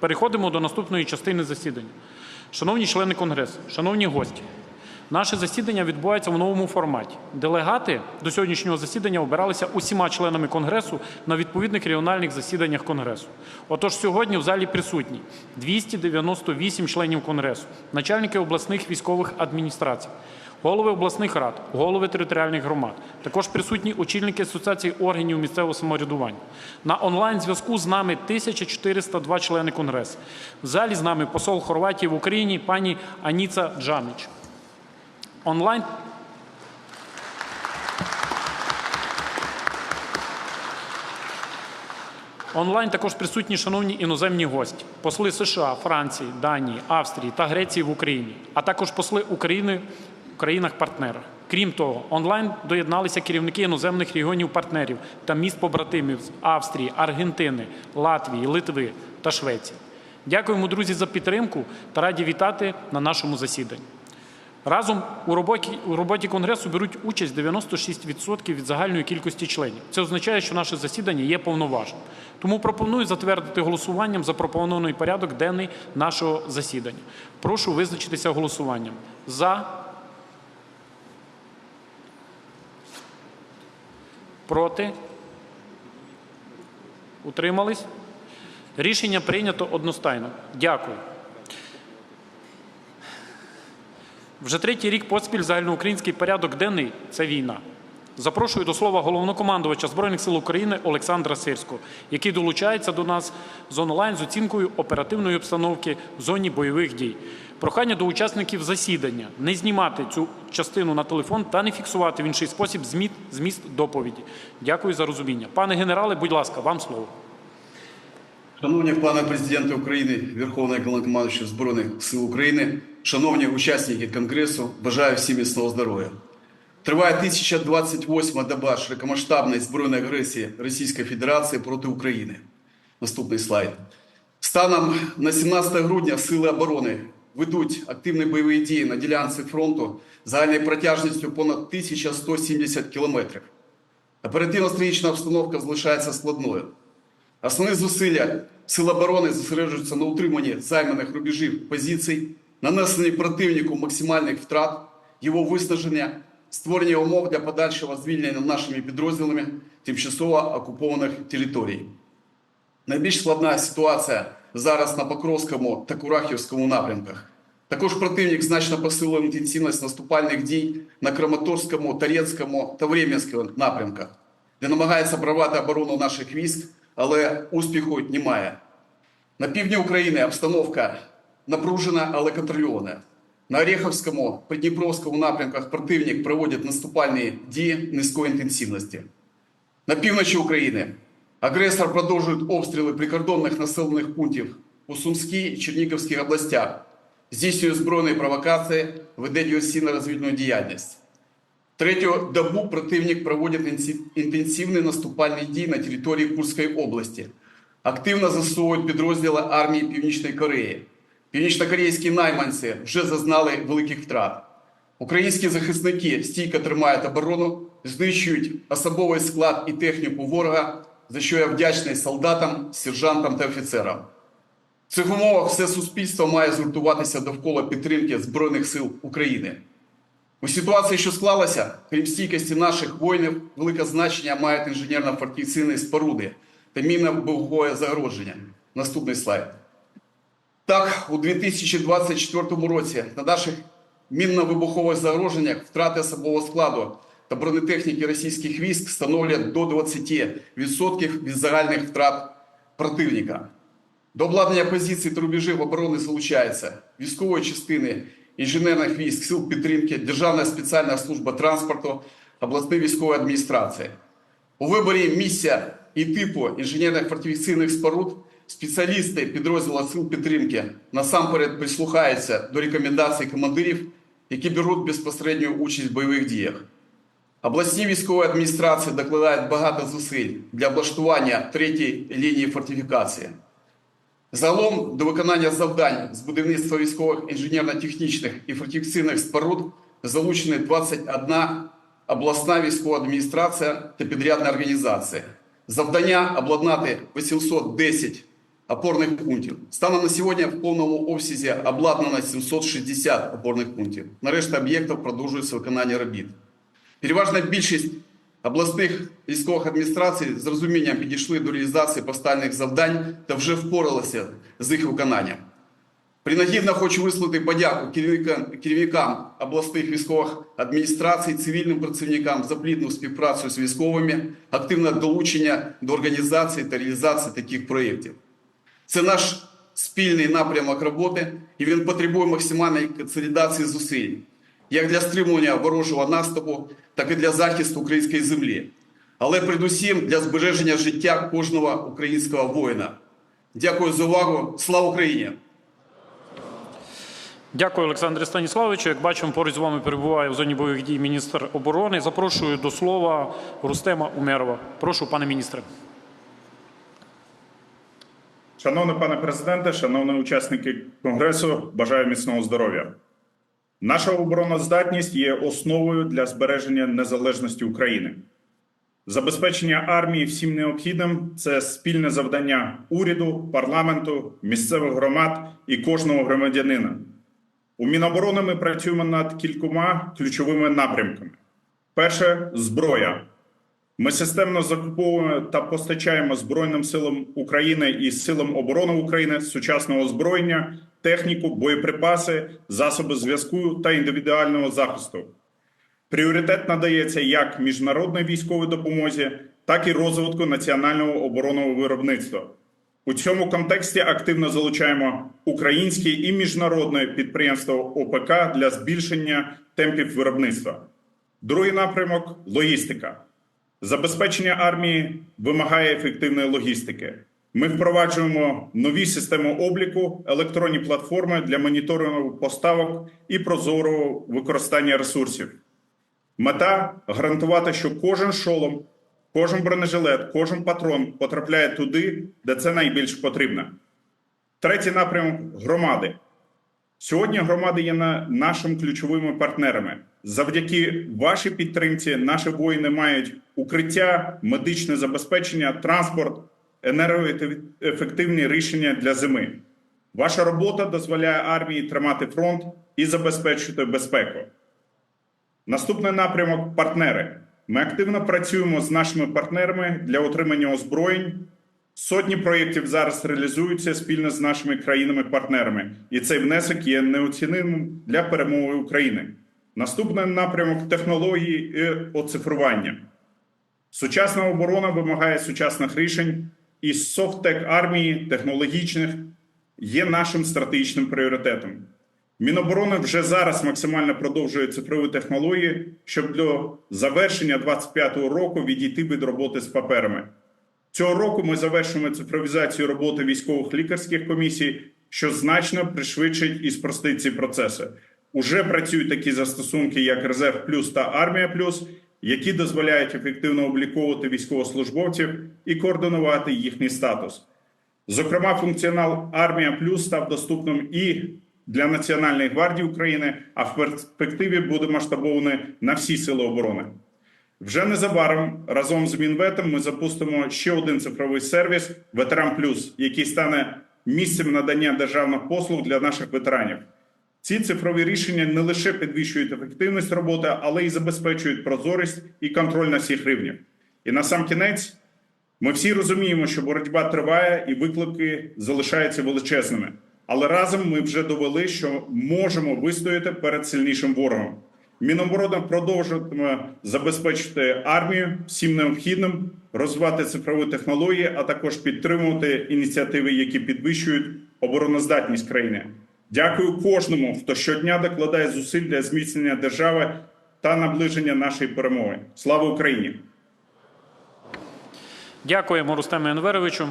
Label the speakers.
Speaker 1: Переходимо до наступної частини засідання. Шановні члени Конгресу, шановні гості, наше засідання відбувається в новому форматі. Делегати до сьогоднішнього засідання обиралися усіма членами Конгресу на відповідних регіональних засіданнях Конгресу. Отож, сьогодні в залі присутні 298 членів Конгресу, начальники обласних військових адміністрацій, голови обласних рад, голови територіальних громад. Також присутні очільники Асоціації органів місцевого самоврядування. На онлайн-зв'язку з нами 1402 члени Конгресу. В залі з нами посол Хорватії в Україні пані Аніца Джанич. Онлайн Онлайн також присутні шановні іноземні гості, посли США, Франції, Данії, Австрії та Греції в Україні, а також посли України в країнах-партнерах. Крім того, онлайн доєдналися керівники іноземних регіонів-партнерів та міст-побратимів з Австрії, Аргентини, Латвії, Литви та Швеції. Дякуємо, друзі, за підтримку та раді вітати на нашому засіданні. Разом у роботі, у роботі Конгресу беруть участь 96% від загальної кількості членів. Це означає, що наше засідання є повноважним. Тому пропоную затвердити голосуванням запропонований порядок денний нашого засідання. Прошу визначитися голосуванням. За. Проти. Утримались? Рішення прийнято одностайно. Дякую. Вже третій рік поспіль загальноукраїнський порядок денний це війна. Запрошую до слова головнокомандувача Збройних сил України Олександра Сирського, який долучається до нас з онлайн з оцінкою оперативної обстановки в зоні бойових дій. Прохання до учасників засідання не знімати цю частину на телефон та не фіксувати в інший спосіб зміст, доповіді. Дякую за розуміння. Пане генерале, будь ласка, вам слово.
Speaker 2: Шановні пане президенте України, Верховний Головнокомандуючий Збройних сил України, шановні учасники Конгресу, бажаю всім міцного здоров'я. Триває 1028 доба широкомасштабної збройної агресії Російської Федерації проти України. Наступний слайд. Станом на 17 грудня Сили оборони ведуть активні бойові дії на ділянці фронту загальною протяжністю понад 1170 кілометрів. Оперативно-стратегічна обстановка залишається складною. Основні зусилля Сил оборони зосереджуються на утриманні займаних рубежів позицій, нанесенні противнику максимальних втрат, його виснаження, створення умов для подальшого звільнення нашими підрозділами тимчасово окупованих територій. Найбільш складна ситуація зараз на Покровському та Курахівському напрямках. Також противник значно посилив інтенсивність наступальних дій на Краматорському, Торецькому та Врем'янському напрямках, де намагається прорвати оборону наших військ, але успіху немає. На півдні України обстановка напружена, але контрольована. На Ореховському, Придніпровському напрямках противник проводить наступальні дії низької інтенсивності. На півночі України агресор продовжує обстріли прикордонних населених пунктів у Сумській і Чернігівській областях, здійснює збройні провокації, веде диверсійно-розвідну діяльність. Третю добу противник проводить інтенсивні наступальні дії на території Курської області. Активно засовують підрозділи армії Північної Кореї. Північнокорейські найманці вже зазнали великих втрат. Українські захисники стійко тримають оборону, знищують особовий склад і техніку ворога, за що я вдячний солдатам, сержантам та офіцерам. В цих умовах все суспільство має згуртуватися довкола підтримки Збройних сил України. У ситуації, що склалася, крім стійкості наших воїнів, велике значення мають інженерно-фортифікаційні споруди та мінно-вибухове загородження. Наступний слайд. Так, у 2024 році на наших мінно-вибухових загроженнях втрати особового складу та бронетехніки російських військ становлять до 20% від загальних втрат противника. До обладнання позицій та рубежів оборони залучаються військової частини інженерних військ, сил підтримки, Державна спеціальна служба транспорту, обласні військові адміністрації. У виборі місця і типу інженерних фортифікаційних споруд спеціалісти підрозділу сил підтримки насамперед прислухаються до рекомендацій командирів, які беруть безпосередню участь в бойових діях. Обласні військові адміністрації докладають багато зусиль для облаштування третьої лінії фортифікації. Загалом до виконання завдань з будівництва військових інженерно-технічних і фортифікаційних споруд залучені 21 обласна військова адміністрація та підрядна організація. Завдання обладнати 810 опорних пунктів. Станом на сьогодні в повному обсязі обладнано 760 опорних пунктів. На решта об'єктів продовжується виконання робіт. Переважна більшість обласних військових адміністрацій з розумінням підійшли до реалізації поставлених завдань та вже впоралися з їх виконанням. Принагідно хочу висловити подяку керівникам обласних військових адміністрацій, цивільним працівникам за плідну співпрацю з військовими, активне долучення до організації та реалізації таких проєктів. Це наш спільний напрямок роботи, і він потребує максимальної консолідації зусиль, як для стримування ворожого наступу, так і для захисту української землі, але передусім для збереження життя кожного українського воїна. Дякую за увагу. Слава Україні!
Speaker 1: Дякую, Олександре Станіславовичу. Як бачимо, поруч з вами перебуває в зоні бойових дій міністр оборони. Запрошую до слова Рустема Умерова. Прошу, пане міністре.
Speaker 3: Шановний пане президенте, шановні учасники конгресу, бажаю міцного здоров'я. Наша обороноздатність є основою для збереження незалежності України. Забезпечення армії всім необхідним це спільне завдання уряду, парламенту, місцевих громад і кожного громадянина. У Міноборони ми працюємо над кількома ключовими напрямками: перше зброя. Ми системно закуповуємо та постачаємо Збройним силам України і силам оборони України сучасного озброєння, техніку, боєприпаси, засоби зв'язку та індивідуального захисту. Пріоритет надається як міжнародній військовій допомозі, так і розвитку національного оборонного виробництва. У цьому контексті активно залучаємо українське і міжнародне підприємство ОПК для збільшення темпів виробництва. Другий напрямок логістика. Забезпечення армії вимагає ефективної логістики. Ми впроваджуємо нові системи обліку, електронні платформи для моніторингу поставок і прозорого використання ресурсів. Мета гарантувати, що кожен шолом, кожен бронежилет, кожен патрон потрапляє туди, де це найбільш потрібно. Третій напрямок громади. Сьогодні громади є нашими ключовими партнерами. Завдяки вашій підтримці наші воїни мають укриття, медичне забезпечення, транспорт, енергоефективні рішення для зими. Ваша робота дозволяє армії тримати фронт і забезпечити безпеку. Наступний напрямок партнери. Ми активно працюємо з нашими партнерами для отримання озброєнь. Сотні проєктів зараз реалізуються спільно з нашими країнами-партнерами, і цей внесок є неоціненим для перемоги України. Наступний напрямок технології і оцифрування. Сучасна оборона вимагає сучасних рішень, і софттек армії технологічних є нашим стратегічним пріоритетом. Міноборони вже зараз максимально продовжує цифрові технології, щоб до завершення 2025 року відійти від роботи з паперами. Цього року ми завершуємо цифровізацію роботи військових лікарських комісій, що значно пришвидшить і спростить ці процеси. Уже працюють такі застосунки, як Резерв Плюс та Армія Плюс, які дозволяють ефективно обліковувати військовослужбовців і координувати їхній статус. Зокрема, функціонал Армія Плюс став доступним і для Національної гвардії України, а в перспективі буде масштабований на всі сили оборони. Вже незабаром разом з Мінветом ми запустимо ще один цифровий сервіс Ветеран Плюс, який стане місцем надання державних послуг для наших ветеранів. Ці цифрові рішення не лише підвищують ефективність роботи, але й забезпечують прозорість і контроль на всіх рівнях. І на сам кінець ми всі розуміємо, що боротьба триває і виклики залишаються величезними. Але разом ми вже довели, що можемо вистояти перед сильнішим ворогом. Міноборони продовжуватиме забезпечити армію всім необхідним, розвивати цифрові технології, а також підтримувати ініціативи, які підвищують обороноздатність країни. Дякую кожному, хто щодня докладає зусиль для зміцнення держави та наближення нашої перемоги. Слава Україні!
Speaker 1: Дякуємо Рустему Енверовичу.